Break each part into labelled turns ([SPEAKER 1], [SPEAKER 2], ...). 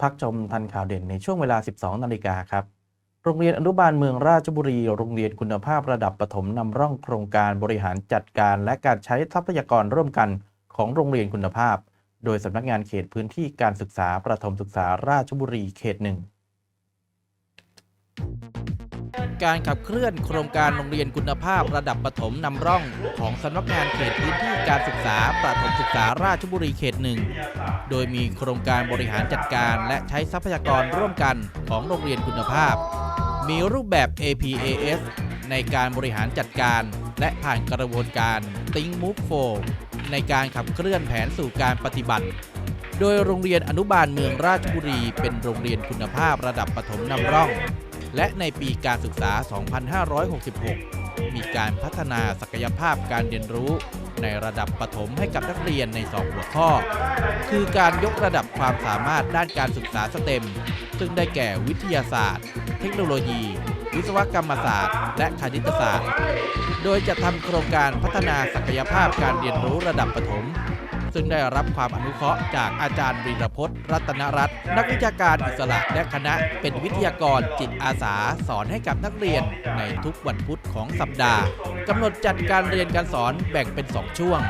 [SPEAKER 1] พักชมทันข่าวเด่นในช่วงเวลา 12 นาฬิกาครับ โรงเรียนอนุบาลเมืองราชบุรี โรงเรียนคุณภาพระดับประถมนำร่องโครงการบริหารจัดการและการใช้ทรัพยากรร่วมกันของโรงเรียนคุณภาพ โดยสำนักงานเขตพื้นที่การศึกษาประถมศึกษาราชบุรีเขตหนึ่ง การขับเคลื่อนโครงการโรงเรียนคุณภาพระดับประถมนำร่อง ของสำนักงานเขตพื้นที่การศึกษาประถมศึกษาราชบุรีเขตหนึ่ง โดยมีโครงการบริหารจัดการ และใช้ทรัพยากรร่วมกันของโรงเรียนคุณภาพ มีรูปแบบ APAS ในการบริหารจัดการ และผ่านกระบวนการ Think Move Forward ในการขับเคลื่อนแผนสู่การปฏิบัติ โดยโรงเรียนอนุบาลเมืองราชบุรี เป็นโรงเรียนคุณภาพระดับประถมนำร่อง และในปีการศึกษา 2566 มีการพัฒนาศักยภาพการเรียนรู้ในระดับประถมให้กับนักเรียนใน 2 หัวข้อ คือการยกระดับความสามารถด้านการศึกษาสเต็ม ซึ่งได้แก่วิทยาศาสตร์ เทคโนโลยี วิศวกรรมศาสตร์ และคณิตศาสตร์ โดยจะทำโครงการพัฒนาศักยภาพการเรียนรู้ระดับประถม ซึ่งได้รับความอนุเคราะห์จากอาจารย์วีรพจน์ รัตนรัตน์นักวิชาการอิสระและคณะเป็นวิทยากรจิตอาสาสอนให้กับนักเรียนในทุกวันพุธของสัปดาห์กำหนดจัดการเรียนการสอนแบ่งเป็น 2 ช่วง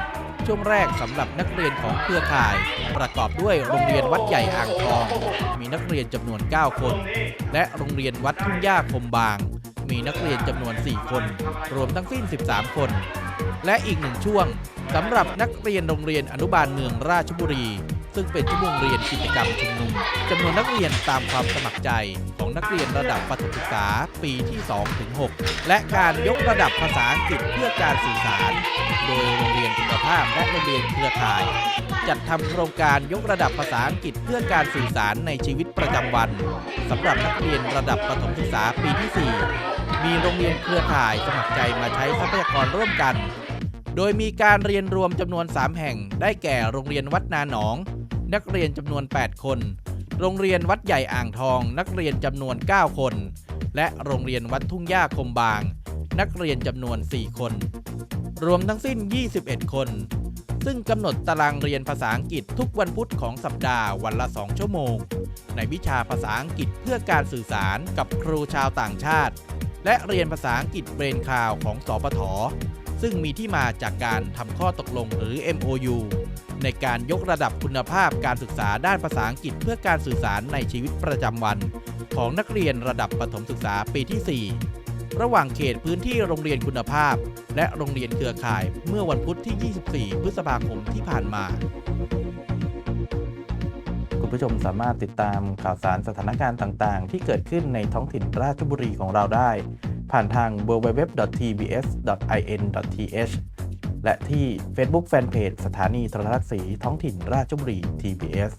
[SPEAKER 1] ช่วงแรกสำหรับนักเรียนของเครือข่าย ประกอบด้วยโรงเรียนวัดใหญ่อ่างทอง มีนักเรียนจำนวน 9 คน และโรงเรียนวัดทุ่งย่าคมบาง มีนักเรียนจำนวน 4 คน รวมทั้งสิ้น 13 คน และอีกหนึ่งช่วงสำหรับนักเรียนโรงเรียนอนุบาลเมืองราชบุรี ซึ่งเป็นชั่วโมงเรียนกิจกรรมชุมนุมจำนวนนักเรียนตามความสมัครใจของนักเรียนระดับประถมศึกษาปีที่2ถึง6และการยกระดับภาษาอังกฤษเพื่อการสื่อสาร โดยโรงเรียนคุณภาพและโรงเรียนเครือข่าย จัดทำโครงการยกระดับภาษาอังกฤษเพื่อการสื่อสารในชีวิตประจำวันสำหรับนักเรียนระดับประถมศึกษาปีที่ 4 มีโรงเรียนเครือข่ายสมัครใจมาใช้ทรัพยากรร่วมกัน โดยมีการเรียนรวมจำนวน 3 แห่ง ได้แก่โรงเรียนวัดนาหนอง นักเรียนจำนวน 8 คน โรงเรียนวัดใหญ่อ่างทอง นักเรียนจำนวน 9 คน และโรงเรียนวัดทุ่งย่าคมบาง นักเรียนจำนวน 4 คน รวมทั้งสิ้น 21 คน ซึ่งกำหนดตารางเรียนภาษาอังกฤษทุกวันพุธของสัปดาห์วันละ 2 ชั่วโมง ในวิชาภาษาอังกฤษเพื่อการสื่อสารกับครูชาวต่างชาติ และเรียนภาษาอังกฤษเบรนคาวของสปทซึ่งมีที่มาจากการทำข้อตกลงหรือ MOU ในการยกระดับคุณภาพการศึกษาด้านภาษาอังกฤษเพื่อการสื่อสารในชีวิตประจำวัน ของนักเรียนระดับประถมศึกษาปีที่ 4 ระหว่างเขตพื้นที่โรงเรียนคุณภาพ และโรงเรียนเครือข่ายเมื่อวันพุธที่ 24 พฤษภาคมที่ผ่านมา ณผู้ชมสามารถติดตามข่าวสารสถานการณ์ต่างๆ ที่เกิดขึ้นในท้องถิ่นราชบุรีของเราได้ ผ่านทาง www.tbs.in.th และที่ Facebook Fanpage สถานีโทรทัศน์สีท้องถิ่นราชบุรี TBS